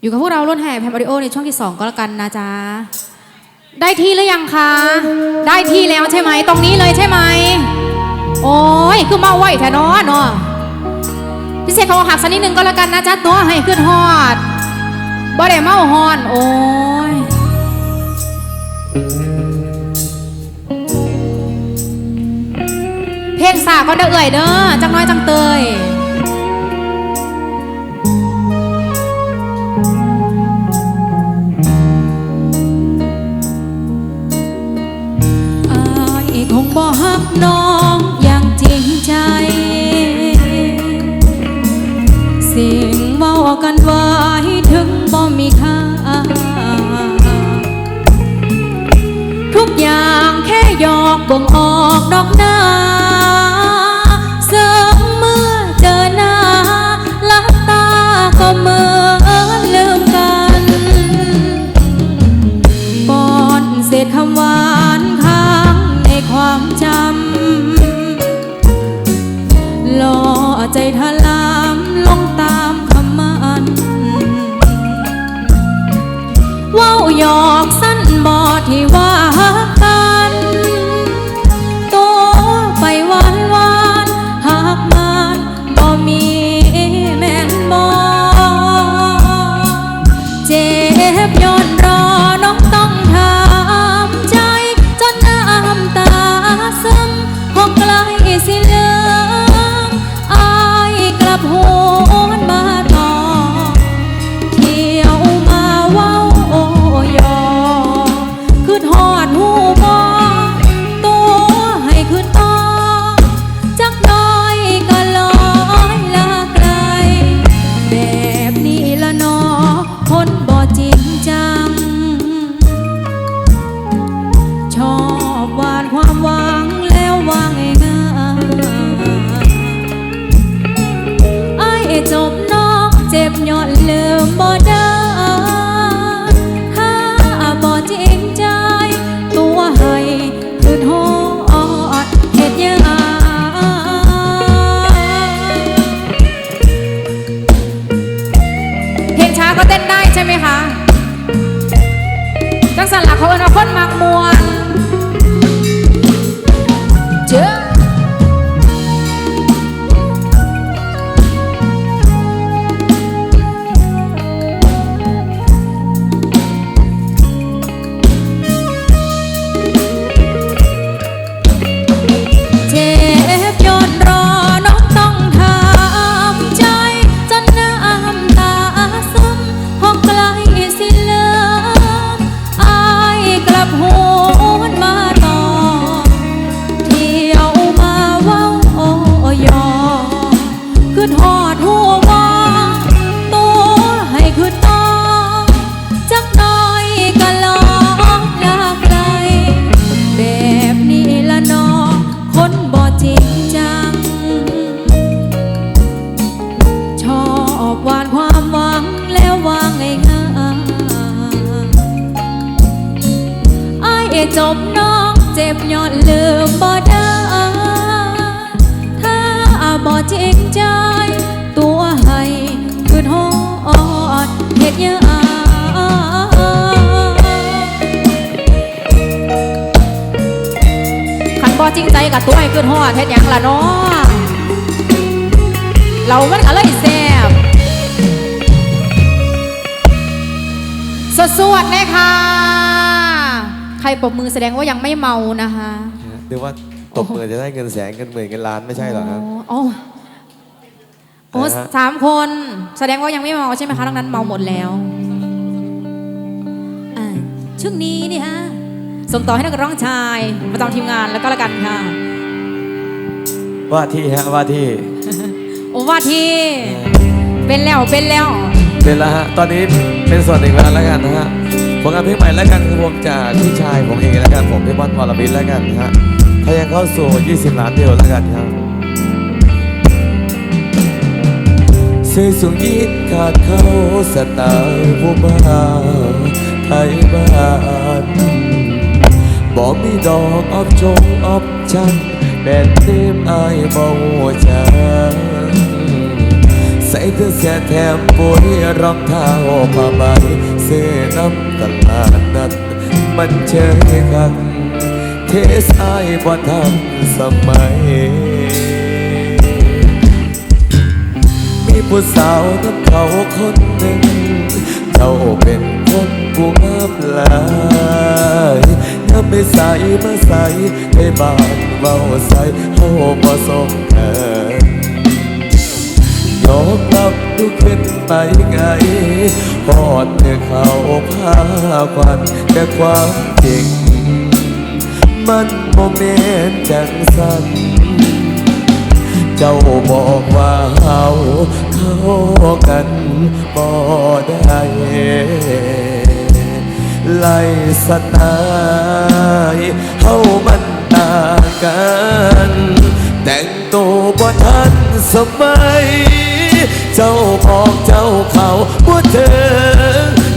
อยู่กับพวกเรารุ่นแห่แพมอริโอในช่วงที่ 2 ก็แล้วกันนะจ๊ะ ได้ที่หรือยังคะ ได้ที่แล้วใช่ไหม ตรงนี้เลยใช่ไหม โอ้ยคือเมาไหวแทนอเนาะพิเศษเขาหักสักนิดนึงก็แล้วกันนะจ๊ะเนาะให้ขึ้นฮอดบ่ได้เมาฮอน โอ้ยเพลงสาก็เด้อเอ่ยเด้อจังน้อยจังเตย อกเจบน้องเจ็บย้อนลืมบ่ได้ถ้าบ่จริงใจ ตัวให้คือโทษเหตุยังขันบ่จริงใจกับตัวให้คือโทษเฮ็ดยังล่ะเนาะเรามันก็เลยแซ่บสดสวดเลยค่ะ รปรบมือแสดงว่ายังไม่เมานะคะหรือว่าตบมือจะได้เงินแสนเงินหมื่นเงินล้านไม่ใช่หรอครับโอ้โอ้อะไรฮะสามคนแสดงว่ายังไม่เมาใช่ไหมคะทั้งนั้นเมาหมดแล้วอ่าช่วงนี้นี่ฮะส่งต่อให้นักร้องชายประจำทีมงานแล้วก็แล้วกันค่ะ ว่าที่ฮะว่าที่โอ้ว่าที่ เป็นแล้วเป็นแล้ว เป็นแล้วฮะตอนนี้เป็นส่วนหนึ่งแล้วแล้วกันนะฮะ ผลงานเพลงใหม่แล้วกันคือผมจากพี่ชายผมเองแล้วกันผมพี่บอลวรวิทย์แล้วกันนะฮะถ้ายังเข้าสู่ 20 ล้านเดียวแล้วกันครับเสียสูงยิดขาดเข้าสไตล์ผู้บ้าไทยบ้านบอกมีดอกออบจงออบจันแบนเต็มอายบ่หัวใจ ใส่เธอเสียแถมปุ๋ยรองเท้าผ้าใบเสื้อน้ำตลาดนัดมันเชยกันเทสไอ้บ่ทันสมัย มีผู้สาวน้ำเขาคนหนึ่ง เจ้าเป็นคนผู้งามหลายถ้าไม่ใส่มาใส่ให้บานเบาใส่เฮาบ่สมกัน ยอมรับทุขึ้นไปไงพอดเธอเขาพาควันแต่ความจริง มันโมเมนจังสันเจ้าบอกว่าเฮาเข้ากันบ่ได้ไล่สไตล์เฮามันต่างกัน แต่งตัวบ่ทันสมัย เจ้าบอกเจ้าเขาว่าเธอ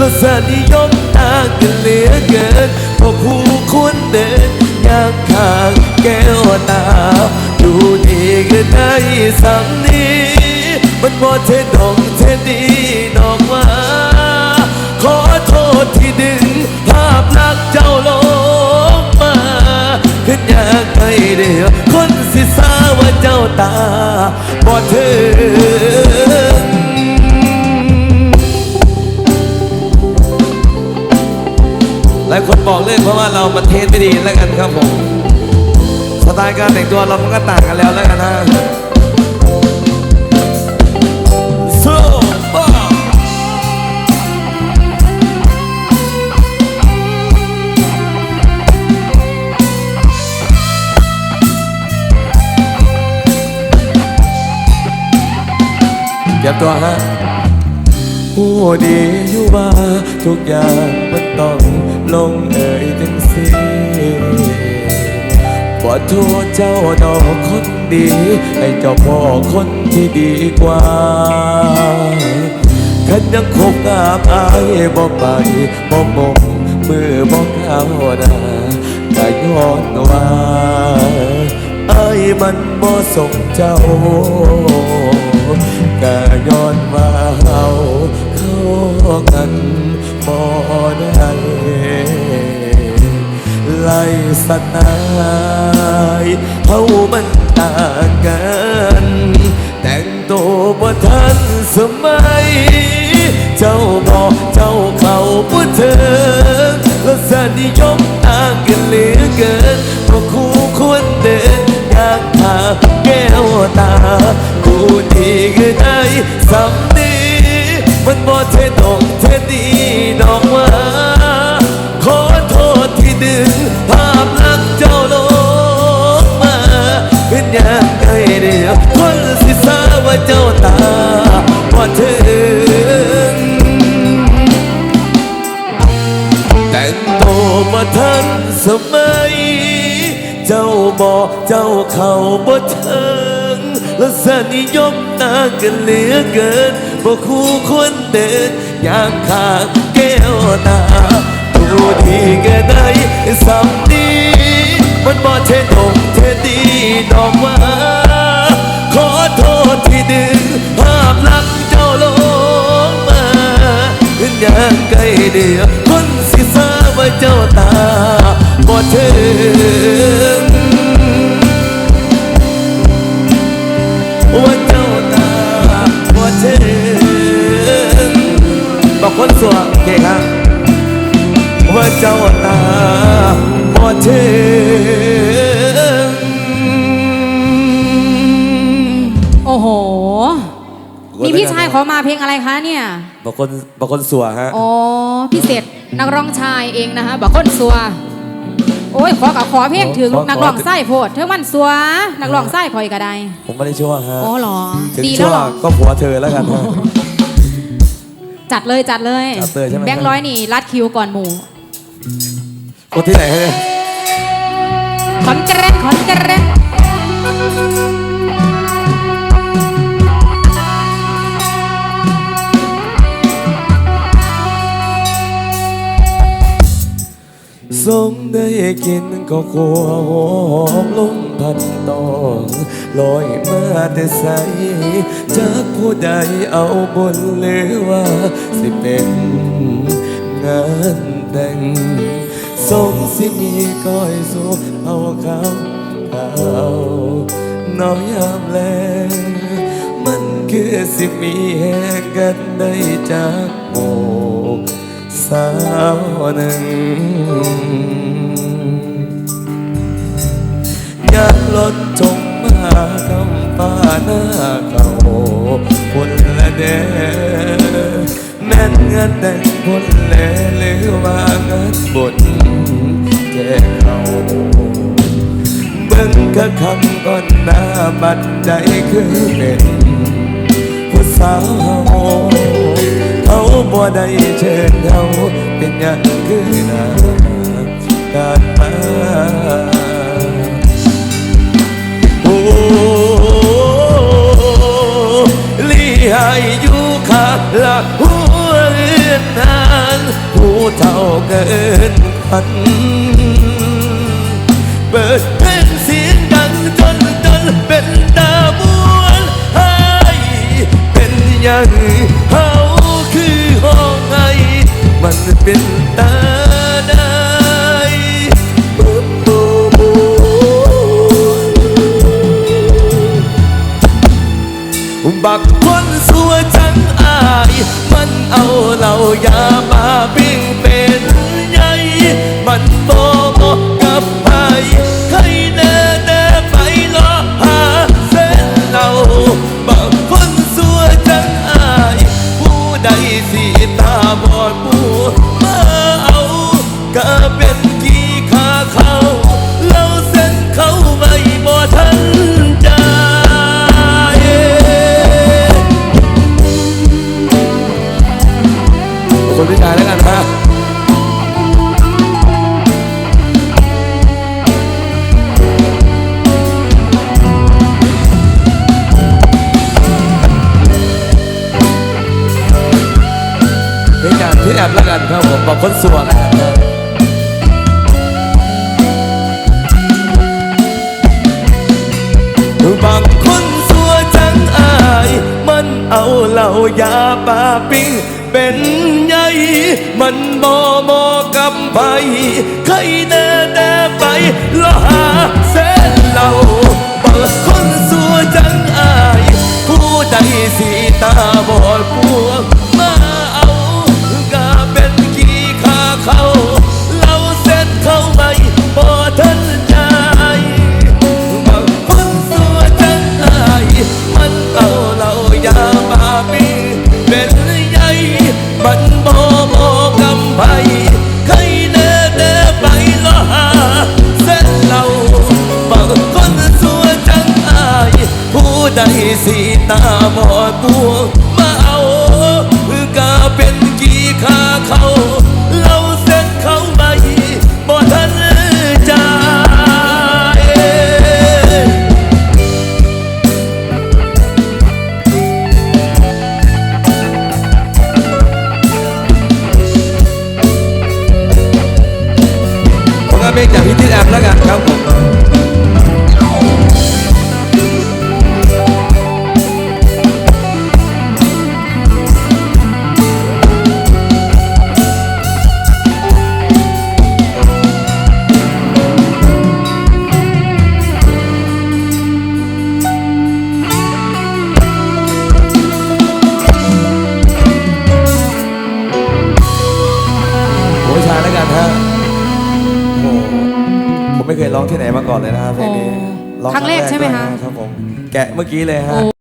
รสนิยมต่างกันเหลือเกินพอคู่ควรเดินย่างข้างแก้วตาดูดีก็ได้สำนี้ มันบ่เทดองเทดีดอกว่า ขอโทษที่ดึงภาพลักษณ์เจ้าลงมาขึ้นอยากให้เดียวคนสิสาว่าเจ้าตาบ่ถึง ว่าเรามันเทสไม่ดีแล้วกันครับผมสไตล์การแต่งตัวเรามันก็ต่างกันแล้วแล้วกันนะเก็บตัวฮะผู้ดีอยู่ว่าทุกอย่างมันต้องลงเอย โทษเจ้าดอกคนดี ให้เจ้าพ่อคนที่ดีกว่าขันยังคบงามอายบ่ไปบ่มงมือบ่ข้าหน้าก็ย้อนว่าอายมันบ่สมเจ้าก็ย้อนว่าเฮาเข้ากันบ่ได้ สไตล์เฮามันต่างกัน แต่งตัวบ่ทันสมัย เจ้าบอกเจ้าเขาผู้เธอรสนิยมต่างกันเหลือเกินเพราะคู่ควรเดินอยางทาแก้วตากูดีก็ได้สำนีมันบ่เทดองเทดีดอกว่าขอโทษ ดึงภาพลักษณ์เจ้าลงมา เป็นอย่างไรเดียวคนสิสาว่าเจ้าตาบ่ถึงแต่งตัวมาทันสมัย เจ้าบอกเจ้าเขาบ่เทิงและสนิยมต่างกันเหลือเกินบ่คู่ควรเดินอย่างขางแก้วตา ดูดีก็ได้สำดีมันบ่เทดงเทดีดอกว่า ขอโทษที่ดึงภาพลักษณ์เจ้าลงมาเป็นอย่างไกลเดียวคนสิสาว่าเจ้าตาบ่ถึง นี่พี่ชายขอมาเพลงอะไรคะเนี่ยบอกคนบอกคนสัวฮะอ๋อพิเศษนักร้องชายเองนะคะบอกคนสัว โอ้ยขอกับขอเพลงถึงขอขอนักร้องไส้โพดเธอมันสัว นักร้องไส้คอยก็ได้ผมไม่ได้ชั่วฮะอ๋อเหรอถึงดีแล้ชั่ววเหรอก็ผัวเธอแล้วกันฮะจัดเลยจัดเลยจัดเลยใช่ไหมแบงค์ร้อยนี่รัดคิวก่อนหมู่คนที่ไหนฮะเนี่ยขอนแกรนขอนแกรน สมได้กินก็กลัวหอมลงพันตองลอยมาแต่ใสจากผู้ใดเอาบนหรือว่า สิเป็นงานแต่งสมสิมีก้อยสูเอาเขาเขาน้อยยามแลมันคือสิมีแห่งกันได้จากโมก สาวหนึ่ง อยากลดจงมาคำฟ้าหน้าเขาพุ่นละเดแม่นเงินแต่งพุ่นแลหรือว่าเงินบุญแก่เขาเบิ่งกะคำก่อนหน้าบัดใจคือเป็นผู้สาว บ่ได้เชิญเขาเป็นหยังคือนาการมาโอ้ลีให้อยู่ข้างหลักหัวเรือนนานผู้เท่าเกินพันเปิดเพลงเสียงดังจนจนเป็นตามวนให้เป็นอย่างเฮา มันเป็นตาได้โอ้โบโอ้บักคนสัวจังอาย มันเอาเหล่ายามาปิ้งเป คนพิการแล้วกันนะพิการที่แอบแล้วกันครับผมบอกคนสัวแล้วกันนะบ เอาเหล่ายาปาปิ้งเป็นไงมันบ่เหมอกับไปใครแน่แน่ไปลอหาเส้นเหล่าบางคนสัวจังอาย ผู้ใดสีตาบอดพวก เมื่อกี้เลยฮะ